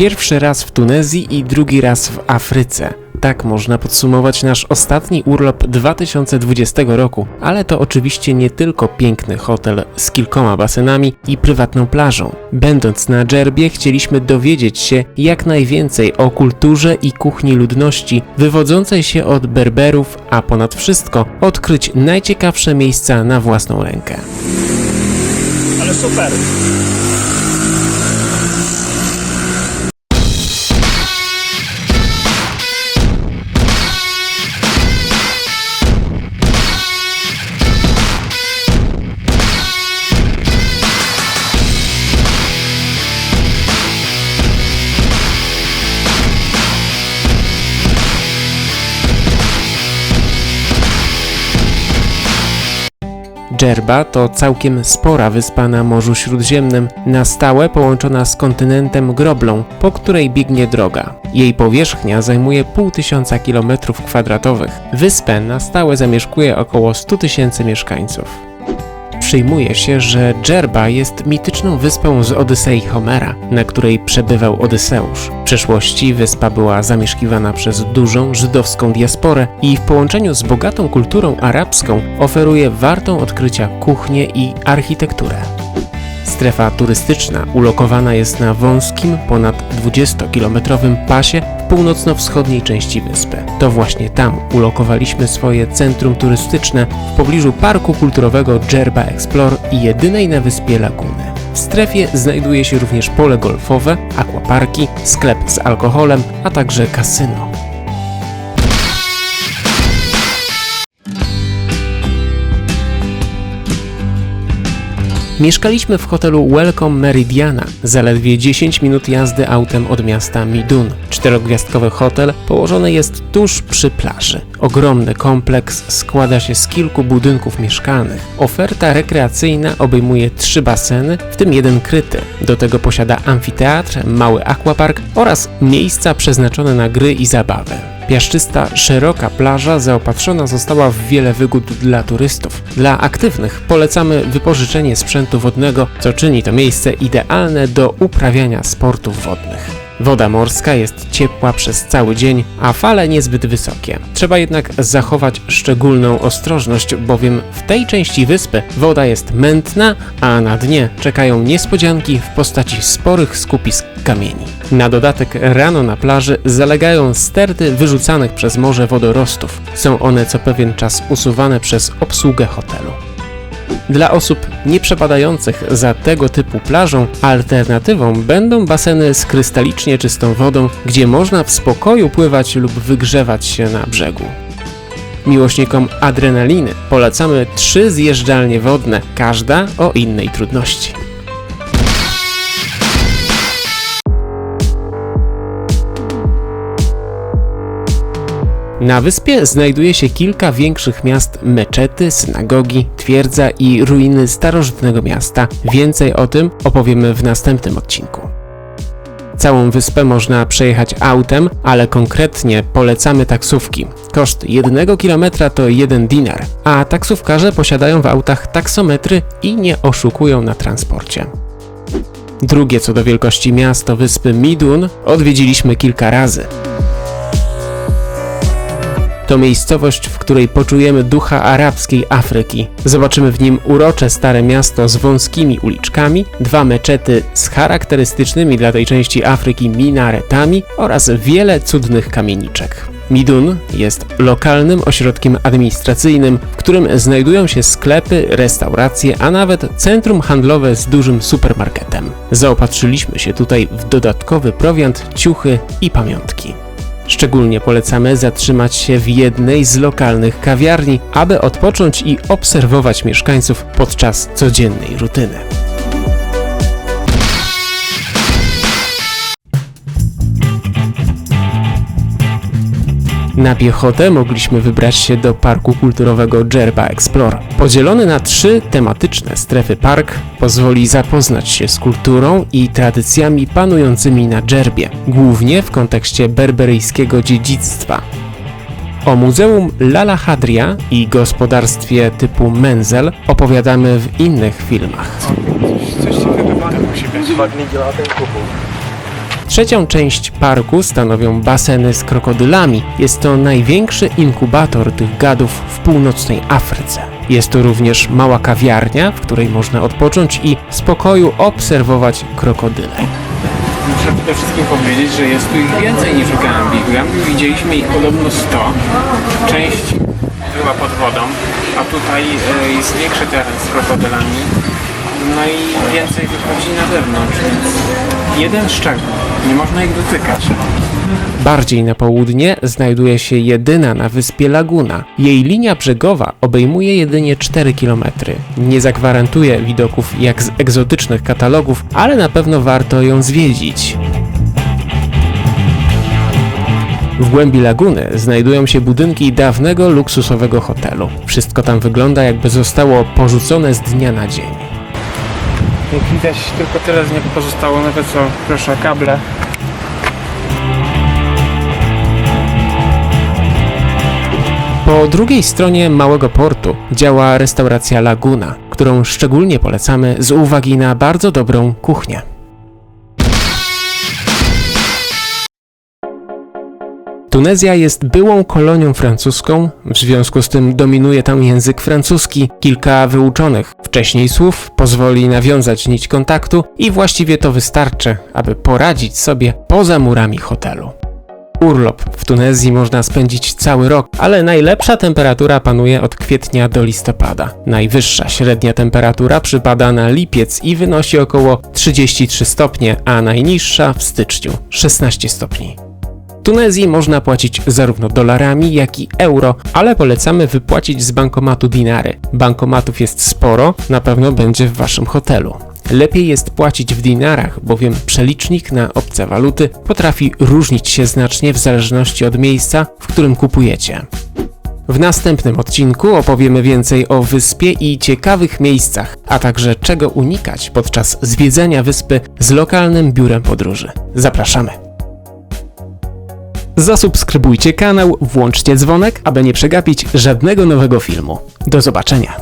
Pierwszy raz w Tunezji i drugi raz w Afryce. Tak można podsumować nasz ostatni urlop 2020 roku, ale to oczywiście nie tylko piękny hotel z kilkoma basenami i prywatną plażą. Będąc na Dżerbie chcieliśmy dowiedzieć się jak najwięcej o kulturze i kuchni ludności wywodzącej się od Berberów, a ponad wszystko odkryć najciekawsze miejsca na własną rękę. Ale super. Dżerba to całkiem spora wyspa na Morzu Śródziemnym, na stałe połączona z kontynentem Groblą, po której biegnie droga. Jej powierzchnia zajmuje pół tysiąca kilometrów kwadratowych. Wyspę na stałe zamieszkuje około 100 tysięcy mieszkańców. Przyjmuje się, że Dżerba jest mityczną wyspą z Odysei Homera, na której przebywał Odyseusz. W przeszłości wyspa była zamieszkiwana przez dużą żydowską diasporę i w połączeniu z bogatą kulturą arabską oferuje wartą odkrycia kuchnię i architekturę. Strefa turystyczna ulokowana jest na wąskim, ponad 20-kilometrowym pasie w północno-wschodniej części wyspy. To właśnie tam ulokowaliśmy swoje centrum turystyczne w pobliżu Parku Kulturowego Dżerba Explore i jedynej na wyspie laguny. W strefie znajduje się również pole golfowe, aquaparki, sklep z alkoholem, a także kasyno. Mieszkaliśmy w hotelu Welcome Meridiana, zaledwie 10 minut jazdy autem od miasta Midun. Czterogwiazdkowy hotel położony jest tuż przy plaży. Ogromny kompleks składa się z kilku budynków mieszkalnych. Oferta rekreacyjna obejmuje trzy baseny, w tym jeden kryty. Do tego posiada amfiteatr, mały aquapark oraz miejsca przeznaczone na gry i zabawę. Piaszczysta, szeroka plaża zaopatrzona została w wiele wygód dla turystów. Dla aktywnych polecamy wypożyczenie sprzętu wodnego, co czyni to miejsce idealne do uprawiania sportów wodnych. Woda morska jest ciepła przez cały dzień, a fale niezbyt wysokie. Trzeba jednak zachować szczególną ostrożność, bowiem w tej części wyspy woda jest mętna, a na dnie czekają niespodzianki w postaci sporych skupisk kamieni. Na dodatek rano na plaży zalegają sterty wyrzucanych przez morze wodorostów. Są one co pewien czas usuwane przez obsługę hotelu. Dla osób nie przepadających za tego typu plażą, alternatywą będą baseny z krystalicznie czystą wodą, gdzie można w spokoju pływać lub wygrzewać się na brzegu. Miłośnikom adrenaliny polecamy trzy zjeżdżalnie wodne, każda o innej trudności. Na wyspie znajduje się kilka większych miast meczety, synagogi, twierdza i ruiny starożytnego miasta. Więcej o tym opowiemy w następnym odcinku. Całą wyspę można przejechać autem, ale konkretnie polecamy taksówki. Koszt jednego kilometra to 1 dinar, a taksówkarze posiadają w autach taksometry i nie oszukują na transporcie. Drugie co do wielkości miasto wyspy Midun odwiedziliśmy kilka razy. To miejscowość, w której poczujemy ducha arabskiej Afryki. Zobaczymy w nim urocze stare miasto z wąskimi uliczkami, dwa meczety z charakterystycznymi dla tej części Afryki minaretami oraz wiele cudnych kamieniczek. Midun jest lokalnym ośrodkiem administracyjnym, w którym znajdują się sklepy, restauracje, a nawet centrum handlowe z dużym supermarketem. Zaopatrzyliśmy się tutaj w dodatkowy prowiant, ciuchy i pamiątki. Szczególnie polecamy zatrzymać się w jednej z lokalnych kawiarni, aby odpocząć i obserwować mieszkańców podczas codziennej rutyny. Na piechotę mogliśmy wybrać się do Parku Kulturowego Dżerba Explore. Podzielony na trzy tematyczne strefy park pozwoli zapoznać się z kulturą i tradycjami panującymi na Dżerbie, głównie w kontekście berberyjskiego dziedzictwa. O Muzeum Lala Hadria i gospodarstwie typu Menzel opowiadamy w innych filmach. Coś musi być. Trzecią część parku stanowią baseny z krokodylami. Jest to największy inkubator tych gadów w północnej Afryce. Jest to również mała kawiarnia, w której można odpocząć i w spokoju obserwować krokodyle. Muszę przede wszystkim powiedzieć, że jest tu ich więcej niż w Gambii. W Gambii widzieliśmy ich podobno 100. Część była pod wodą, a tutaj e, jest większy teren z krokodylami. No i więcej wychodzi na zewnątrz, więc jeden szczegół. Nie można ich dotykać. Bardziej na południe znajduje się jedyna na wyspie laguna. Jej linia brzegowa obejmuje jedynie 4 km. Nie zagwarantuje widoków jak z egzotycznych katalogów, ale na pewno warto ją zwiedzić. W głębi laguny znajdują się budynki dawnego luksusowego hotelu. Wszystko tam wygląda jakby zostało porzucone z dnia na dzień. Jak widać, tylko tyle z niego pozostało, nawet co, proszę, kable. Po drugiej stronie małego portu działa restauracja Laguna, którą szczególnie polecamy z uwagi na bardzo dobrą kuchnię. Tunezja jest byłą kolonią francuską, w związku z tym dominuje tam język francuski. Kilka wyuczonych wcześniej słów pozwoli nawiązać nić kontaktu i właściwie to wystarczy, aby poradzić sobie poza murami hotelu. Urlop w Tunezji można spędzić cały rok, ale najlepsza temperatura panuje od kwietnia do listopada. Najwyższa średnia temperatura przypada na lipiec i wynosi około 33 stopnie, a najniższa w styczniu 16 stopni. Tunezji można płacić zarówno dolarami, jak i euro, ale polecamy wypłacić z bankomatu dinary. Bankomatów jest sporo, na pewno będzie w waszym hotelu. Lepiej jest płacić w dinarach, bowiem przelicznik na obce waluty potrafi różnić się znacznie w zależności od miejsca, w którym kupujecie. W następnym odcinku opowiemy więcej o wyspie i ciekawych miejscach, a także czego unikać podczas zwiedzania wyspy z lokalnym biurem podróży. Zapraszamy! Zasubskrybujcie kanał, włączcie dzwonek, aby nie przegapić żadnego nowego filmu. Do zobaczenia!